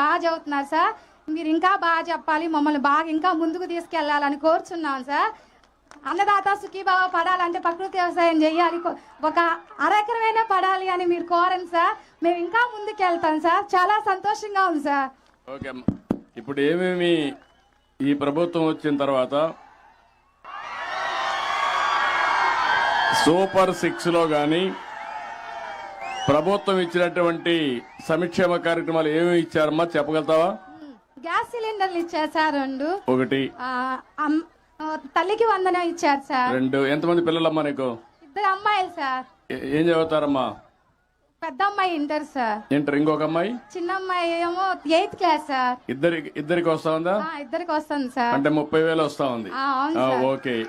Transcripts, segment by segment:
బాగా చదువుతున్నారు సార్. మీరు ఇంకా బాగా చెప్పాలి. మమ్మల్ని బాగా ఇంకా ముందుకు తీసుకెళ్ళాలని కోరుచున్నాం సార్. అన్నదాత సుఖీబాబా పడాలంటే ప్రకృతి వ్యవసాయం చేయాలి. ఒక అరెకరమైనా పడాలి అని మీరు కోరండి సార్. మేము ఇంకా ముందుకు వెళ్తాం సార్. చాలా సంతోషంగా ఉంది సార్. ఓకే ఇప్పుడు ఏమేమి ఈ ప్రభుత్వం వచ్చిన తర్వాత సూపర్ సిక్స్లో ప్రభుత్వం ఇచ్చినటువంటి సంక్షేమ కార్యక్రమాలు ఏమేమి ఇచ్చారమ్మా? చెప్పగలుగుతావా? గ్యాస్ సిలిండర్లు ఇచ్చారు సార్ రెండు. ఒకటి. తల్లికి వందనం ఇచ్చారు సార్. రెండు. ఎంతమంది పిల్లలమ్మా నీకు? ఇద్దరు అమ్మాయిలు సార్. ఏ- చదువుతారమ్మా? పెద్ద అమ్మాయి ఇంటర్ సార్. ఇంటర్. ఇంకొక అమ్మాయి? చిన్న అమ్మాయి ఏమో ఎయిత్ క్లాస్ సార్. ఇద్దరి ఇద్దరికి వస్తా ఉందా? ఇద్దరికి వస్తుంది సార్. అంటే ముప్పై వేలు వస్తా ఉంది. ఓకే.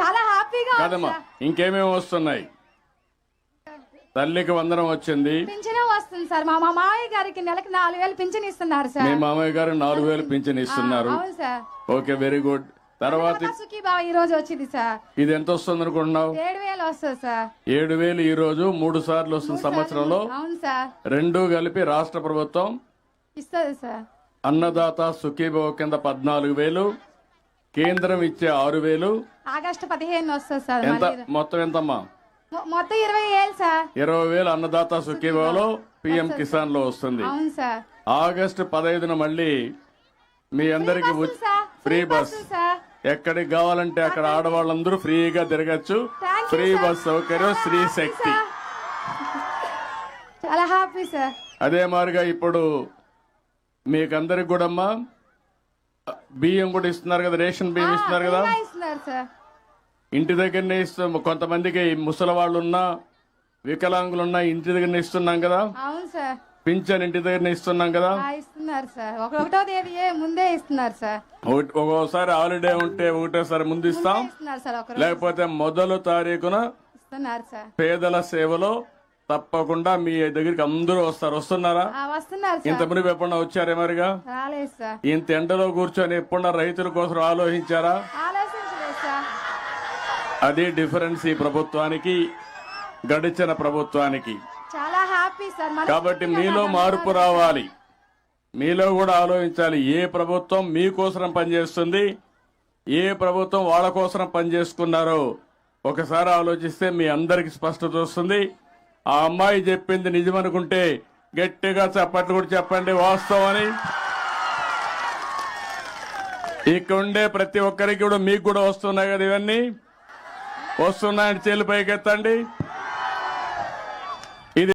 చాలా హ్యాపీగా కాదమ్మా ఇంకేమేమి వస్తున్నాయి? తల్లికి వందనం వచ్చింది. పింఛనే వస్తుంది సార్. మా మా మామయ్య గారికి నెలకి నాలుగు వేలు పింఛన్ ఇస్తున్నారు మీ సార్ మామయ్య గారు నాలుగు వేలు పింఛన్ ఇస్తున్నారు. అవును సార్. ఓకే వెరీ గుడ్ తర్వాత సుఖీ బాబా ఈ రోజు వచ్చింది సార్. ఇది ఎంత వస్తుంది అనుకుంటున్నావు? ఏడు వేలు వస్తుంది సార్. ఏడు వేలు ఈ రోజు మూడు సార్లు వస్తుంది సంవత్సరంలో. అవును సార్. రెండు కలిపి రాష్ట్ర ప్రభుత్వం ఇస్తుంది సార్. అన్నదాత సుఖీభవ కింద పద్నాలుగు వేలు కేంద్రం ఇచ్చే ఆరు వేలు. ఆగస్టు పదిహేను వస్తుంది సార్. ఎంత. మొత్తం ఎంతమ్మా? మొ- మొత్తం ఇరవై ఏళ్ళు సార్. ఇరవై వేలు అన్నదాత సుఖీభవలో పిఎం కిసాన్లో వస్తుంది. అవును సార్. ఆగస్టు పదహైదున మళ్ళీ మీ అందరికి ఫ్రీ బస్ ఎక్కడికి కావాలంటే అక్కడ ఆడవాళ్ళందరూ ఫ్రీగా తిరగచ్చు. ఫ్రీ. బస్ సౌకర్యం స్త్రీ శక్తి. చాలా హ్యాపీ సార్. అదే మాదిరిగా ఇప్పుడు మీకందరికి కూడా అమ్మా బియ్యం కూడా ఇస్తున్నారు కదా రేషన్ బియ్యం ఇస్తున్నారు కదా. ఇస్తున్నారు సార్. ఇంటి దగ్గరనే ఇస్తాం. కొంతమందికి ముసలి వాళ్ళు ఉన్నా వికలాంగులున్నా ఇంటి దగ్గరనే ఇస్తున్నాం కదా? అవును సార్. పింఛన్ ఇంటి దగ్గరనే ఇస్తున్నాం కదా? ఇస్తున్నారు సార్. ఒకటో తేదీ ముందే ఇస్తున్నారు సార్. ఒక్కోసారి హాలిడే ఉంటే ఒకటేసారి ముందు ఇస్తాం. లేకపోతే మొదలు తారీఖున ఇస్తున్నారు సార్. పేదల సేవలో తప్పకుండా మీ దగ్గరికి అందరూ వస్తారు. వస్తున్నారా? ఇంత మునిపు ఎప్పుడన్నా వచ్చారే మరిగా? ఇంత ఎండలో కూర్చొని ఎప్పుడన్నా రైతుల కోసం ఆలోచించారా? అది డిఫరెన్స్ ఈ ప్రభుత్వానికి గడిచిన ప్రభుత్వానికి. చాలా హ్యాపీ సార్ కాబట్టి మీలో మార్పు రావాలి. మీలో కూడా ఆలోచించాలి ఏ ప్రభుత్వం మీకోసం పనిచేస్తుంది ఏ ప్రభుత్వం వాళ్ళ కోసం పనిచేసుకున్నారో ఒకసారి ఆలోచిస్తే మీ అందరికి స్పష్టత వస్తుంది. ఆ అమ్మాయి చెప్పింది నిజమనుకుంటే గట్టిగా చప్పట్లు కూడా చెప్పండి వాస్తవం అని ఇక్కడ ఉండే ప్రతి ఒక్కరికి కూడా మీకు కూడా వస్తున్నాయి కదా ఇవన్నీ. వస్తున్నాయని చేలు పైకెత్తండి.